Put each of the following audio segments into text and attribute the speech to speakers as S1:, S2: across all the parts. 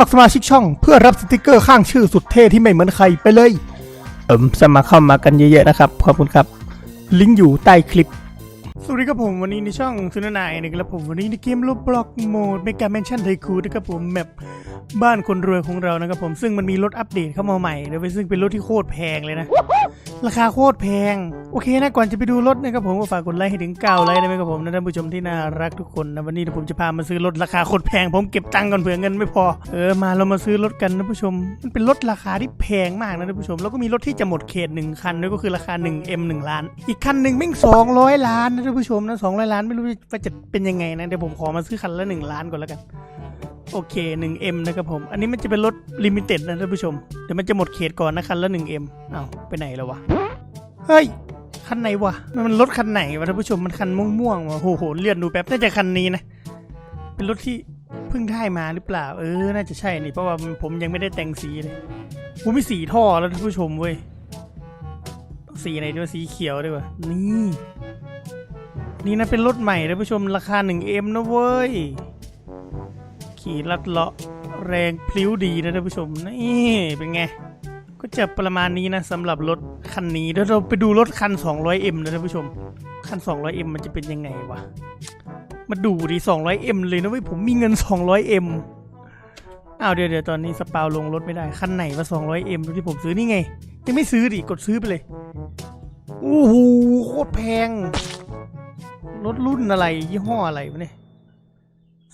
S1: มัครสมาชิกช่องเพื่อรับสติกเกอร์ข้างชื่อสุดเท่ที่ไม่เหมือนใครไปเลย เอิมสมัครเข้ามากันเยอะๆนะครับ ขอบคุณครับ ลิงก์อยู่ใต้คลิป สวัสดีครับผมวันนี้ในช่องซุนนายนะครับผมวันนี้ในเกมโลบล็อกโหมดเมกาแมนชั่นไทคูนะครับผมแมปบ้านคนรวยของเรานะครับผมซึ่งมันมีรถอัปเดตเข้ามาใหม่โดยซึ่งเป็นรถที่โคตรแพงเลยนะ ราคาโคตรแพง โอเคนะก่อนจะไปดูรถนะครับผมก็ฝากกดไลค์ให้ถึง9ไลค์ได้ไหมครับผมนะท่านผู้ชมที่น่ารักทุกคนนะวันนี้ผมจะพามาซื้อรถราคาโคตรแพง ผมเก็บตังค์ก่อนเผื่อเงินไม่พอเออมาเรามาซื้อรถกันนะผู้ชม มันเป็นรถราคาที่แพงมากนะท่านผู้ชม แล้วก็มีรถที่จะหมดเขตหนึ่งคันด้วยก็คือราคา 1M 1ล้าน อีกคันหนึ่งแม่ง200 ล้านนะท่านผู้ชมนะ200 ล้านไม่รู้ว่าจะเป็นยังไงนะเดี๋ยวผมขอมาซื้อคันละ 1 ล้านก่อนแล้วกันโอเค 1M นะครับผม อันนี้มันจะเป็นรถลิมิเต็ดนะท่านผู้ชม เดี๋ยวมันจะหมดเขตก่อนนะคันละ 1M อ้าไปไหนแล้ววะ เฮ้ย คันไหนวะ มันรถคันไหนวะท่านผู้ชม มันคันม่วงๆวะโอ้โห เลื่อนดูแป๊บ น่าจะคันนี้นะ เป็นรถที่เพิ่งได้มาหรือเปล่า เออ น่าจะใช่นี่เพราะว่าผมยังไม่ได้แต่งสีเลยกูมีสีท่อแล้วท่านผู้ชมเว้ย สีไหนด้วยสีเขียวด้วยวะนี่ นี่นะเป็นรถใหม่ท่านผู้ชมราคา 1M นะเว้ย ขี่ลัดเลาะแรงพลิ้วดีนะท่านผู้ชม นี่เป็นไง ก็จะประมาณนี้นะสำหรับรถคันนี้เดี๋ยวเราไปดูรถคัน 200M นะท่านผู้ชม คัน 200M มันจะเป็นยังไงวะ มาดูดิ 200M เลยนะเว้ยผมมีเงิน 200M อ้าวเดี๋ยวเดี๋ยวตอนนี้สปาวลงรถไม่ได้ คันไหนว่า 200M ที่ผมซื้อนี่ไง ยังไม่ซื้อดิ กดซื้อไปเลย โอ้โหโคตรแพง รถรุ่นอะไร ยี่ห้ออะไรวะเนี่ย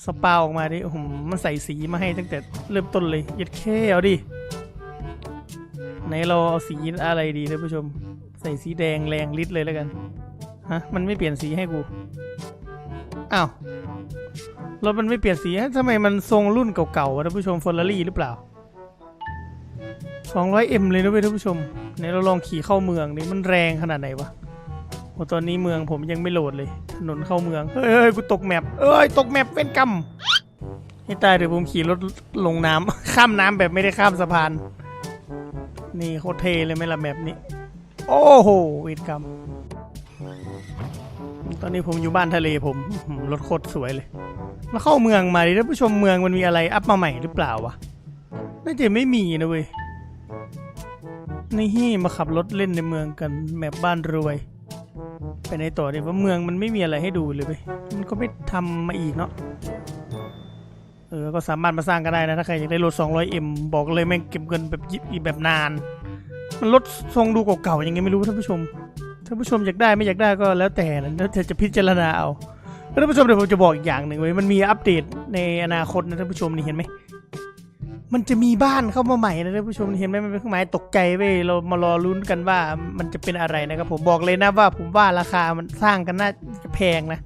S1: สปาออกมาดิโอ้โหมันใส่สีมาให้ตั้งแต่เริ่มต้นเลยยัดแค่เอาดิ ไหนเราเอาสีอะไรดีท่านผู้ชม ใส่สีแดงแรงฤทธิ์เลยแล้วกันฮะมันไม่เปลี่ยนสีให้กูอ้าวรถมันไม่เปลี่ยนสีทำไมมันทรงรุ่นเก่าๆวะท่านผู้ชมฟอร์รารี่หรือเปล่า 200M เลยนะเว้ยท่านผู้ชมไหนเราลองขี่เข้าเมืองดิมันแรงขนาดไหนวะโอ้ตอนนี้เมืองผมยังไม่โหลดเลย ถนนเข้าเมืองเฮ้ยเฮ้ยกูตกแมปเอ้ยตกแมปเว้นกรรมให้ตายเดี๋ยวผมขี่รถลงน้ำข้ามน้ำแบบไม่ได้ข้ามสะพาน นี่โคตรเทเลยไหมล่ะแมปนี้ โอ้โหเวรกรรม ตอนนี้ผมอยู่บ้านทะเลผมรถโคตรสวยเลยแล้วเข้าเมืองมาดิท่านผู้ชมเมืองมันมีอะไรอัพมาใหม่หรือเปล่าวะ น่าจะไม่มีนะเว้ยนี่มาขับรถเล่นในเมืองกันแมปบ้านรวยไปในต่อดีว่าเมืองมันไม่มีอะไรให้ดูเลยเว้ยมันก็ไม่ทำมาอีกเนาะ เออ ก็สามารถมาสร้างก็ได้นะ ถ้าใครอยากได้รถ 200M บอกเลยแม่งเก็บเงินแบบยิบอีแบบนาน มันรถทรงดูเก่าๆยังไงไม่รู้ท่านผู้ชม ท่านผู้ชมอยากได้ไม่อยากได้ก็แล้วแต่นะแล้วแต่จะพิจารณาเอาแล้วท่านผู้ชมเดี๋ยวผมจะบอกอีกอย่างหนึ่งเว้มันมีอัปเดตในอนาคตนะท่านผู้ชมนี่เห็นไหมมันจะมีบ้านเข้ามาใหม่นะท่านผู้ชมเห็นไหมมันเป็นเครื่องหมายตกใจเว้ยเรามารอลุ้นกันว่ามันจะเป็นอะไรนะครับผมบอกเลยนะว่าผมว่าราคามันสร้างกันน่าจะแพงนะ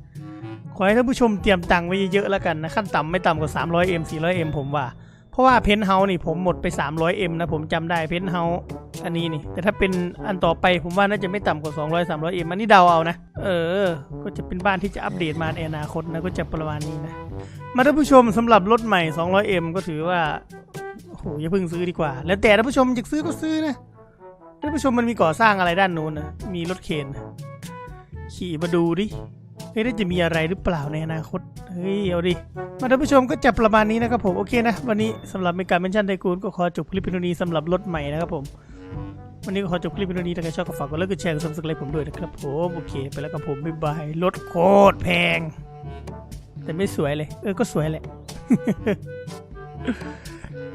S1: อให้ท่านผู้ชมเตรียมตังค์ไว้เยอะๆแล้วกันนะขั้นต่ำไม่ต่ำกว่า 300M 400M ผมว่า เพราะว่าเพนท์เฮาส์นี่ผมหมดไป 300M นะผมจำได้เพนท์เฮาส์อันนี้นี่ แต่ถ้าเป็นอันต่อไปผมว่าน่าจะไม่ต่ำกว่า 200 300M อันนี้เดาเอานะ เออ ก็จะเป็นบ้านที่จะอัปเดตมาในอนาคตนะก็จะประมาณนี้นะมาท่านผู้ชมสำหรับรถใหม่ 200M ก็ถือว่าโอ้โหอย่าเพิ่งซื้อดีกว่า แล้วแต่ท่านผู้ชมอยากซื้อก็ซื้อนะท่านผู้ชมมันมีก่อสร้างอะไรด้านนู้นนะมีรถเคนนขี่มาดูดิ เฮ้ยจะมีอะไรหรือเปล่าในอนาคต เฮ้ย เอาดิ มาท่านผู้ชมก็จะประมาณนี้นะครับผม โอเคนะ วันนี้สำหรับในการเมนชั่นไทกูนก็ขอจบคลิปเพียงนี้สำหรับรถใหม่นะครับผม วันนี้ก็ขอจบคลิปเพียงนี้ถ้าใครชอบก็ฝากกดไลค์กดแชร์กดซับสไครต์ผมด้วยนะครับผม โอเค ไปแล้วกับผม บ๊ายบาย รถโคตรแพง แต่ไม่สวยเลย เออ ก็สวยแหละ